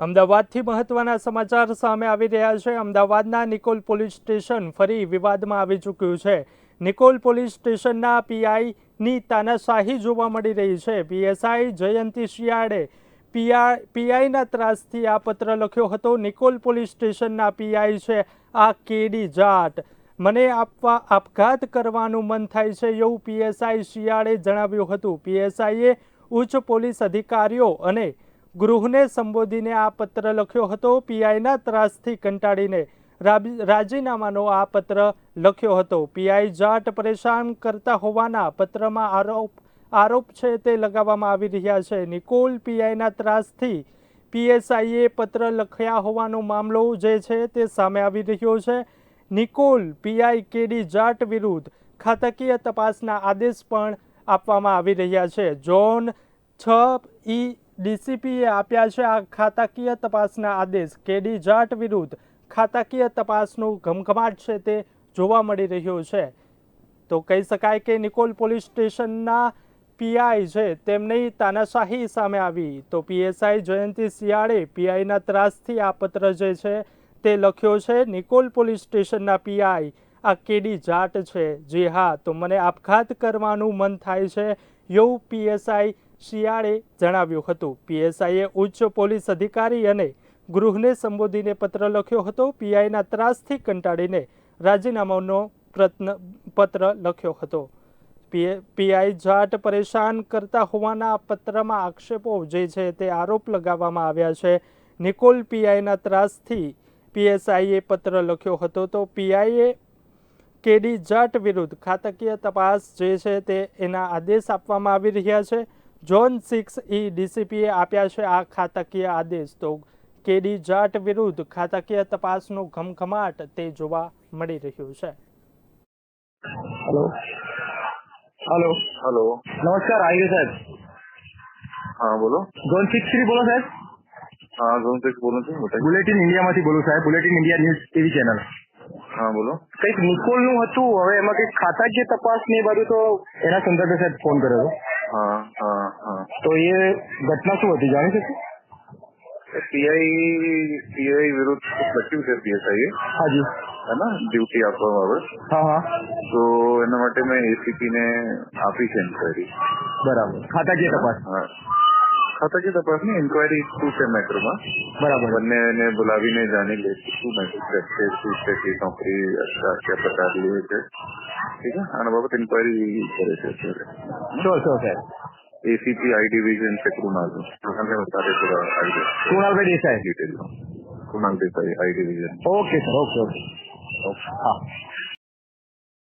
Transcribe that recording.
અમદાવાદથી મહત્વના સમાચાર સામે આવી રહ્યા છે. અમદાવાદના નિકોલ પોલીસ સ્ટેશન ફરી વિવાદમાં આવી ચૂક્યું છે. નિકોલ પોલીસ સ્ટેશનના પીઆઈની તાનાશાહી જોવા મળી રહી છે. પીએસઆઈ જયંતિ શિયાળે પીઆઈ પીઆઈના ત્રાસથી આ પત્ર લખ્યો હતો. નિકોલ પોલીસ સ્ટેશનના પીઆઈ છે આ કેડી જાટ. મને આપવા આપઘાત કરવાનું મન થાય છે એવું પીએસઆઈ શિયાળે જણાવ્યું હતું. પીએસઆઈએ ઉચ્ચ પોલીસ અધિકારીઓ અને ગૃહને સંબોધીને આ પત્ર લખ્યો હતો. પીઆઈના ત્રાસથી કંટાળીને રાજીનામાનો આ પત્ર લખ્યો હતો. પીઆઈ જાટ પરેશાન કરતા હોવાના પત્રમાં આરોપ આરોપ છે તે લગાવવામાં આવી રહ્યા છે. નિકોલ પીઆઈના ત્રાસથી પીએસઆઈએ પત્ર લખ્યા હોવાનો મામલો જે છે તે સામે આવી રહ્યો છે. નિકોલ પીઆઈ કેડી જાટ વિરુદ્ધ ખાતાકીય તપાસના આદેશ પણ આપવામાં આવી રહ્યા છે. જોન છ ઈ ડીસીપીએ આપ્યા છે આ ખાતાકીય તપાસના આદેશ. કેડી જાટ વિરુદ્ધ ખાતાકીય તપાસનું ઘમઘમાટ છે તે જોવા મળી રહ્યો છે. તો કહી શકાય કે નિકોલ પોલીસ સ્ટેશનના પીઆઈ છે, તેમની તાનાશાહી સામે આવી. તો પીએસઆઈ જયંતિ શિયાળે પીઆઈના ત્રાસથી આ પત્ર જે છે તે લખ્યો છે, નિકોલ પોલીસ સ્ટેશનના પીઆઈ, આ કેડી જાટ છે. જી હા, તો મને આપઘાત કરવાનું મન થાય છે. એવું પીએસઆઈ શિયાળે જણાવ્યું હતું. પીએસઆઈએ ઉચ્ચ પોલીસ અધિકારી અને ગૃહને સંબોધીને પત્ર લખ્યો હતો. પીઆઈના ત્રાસથી કંટાળીને રાજીનામાનો પ્રત્ન, પત્ર લખ્યો હતો. પીઆઈ જાટ પરેશાન કરતા હોવાના પત્રમાં આક્ષેપો જે છે તે આરોપ લગાવવામાં આવ્યા છે. નિકોલ પીઆઈના ત્રાસથી પીએસઆઈએ પત્ર લખ્યો હતો. તો પીઆઈએ કેડી જાટ વિરુદ્ધ ખાતકીય તપાસ જે છે તે એના આદેશ આપવામાં આવી રહ્યા છે. ઝોન સિક્સ ઈ ડીસીપીએ આપ્યા છે આ ખાતાકીય આદેશ. તો કેડી જાટ વિરુદ્ધ ખાતાકીય તપાસનો ઘમઘમાટ તે જોવા મળી રહ્યું છે. હેલો હેલો હેલો નમસ્કાર આયુ સાહેબ. હા બોલો. ઝોન સિક્સ થ્રી બોલો સાહેબ. હા ઝોન સિક્સ બોલું છું બુલેટિન ઇન્ડિયામાંથી બોલું સાહેબ. Bulletin India news TV channel હા બોલો. કંઈક નિકોલનું હતું હવે એમાં કંઈક ખાતાકીય તપાસ ને એ બધું તો એના સંદર્ભે સાહેબ ફોન કર્યો હા હા. તો એ ઘટના શું હતી? જાણી શકો પીઆઈ પીઆઈ વિરુદ્ધ લખ્યું છે પીએસઆઈ હાજી. હે ડ્યુટી આપવામાં આવે. હા હા. તો એના માટે મેં એસીપી ને આપી છે ઇન્ક્વાયરી બરાબર. ખાતાકીય તપાસ? હા. ખાતાકી તપાસની ઇન્ક્વાયરી શું છે મેટ્રોમાં? બરાબર. બંનેને બોલાવીને જાણી લે શું મેટ્રો છે શું છે કે નોકરી અચ્છા કયા પ્રકાર લે છે. ઠીક છે? આના બાબત ઇન્કવાયરી કરે છે અત્યારે. સાહેબ ACP ID Vision, ¿qué tú nalgos? No, no me está diciendo. ¿Tú nalgos de qué es ahí? Okay. Okay. Ah.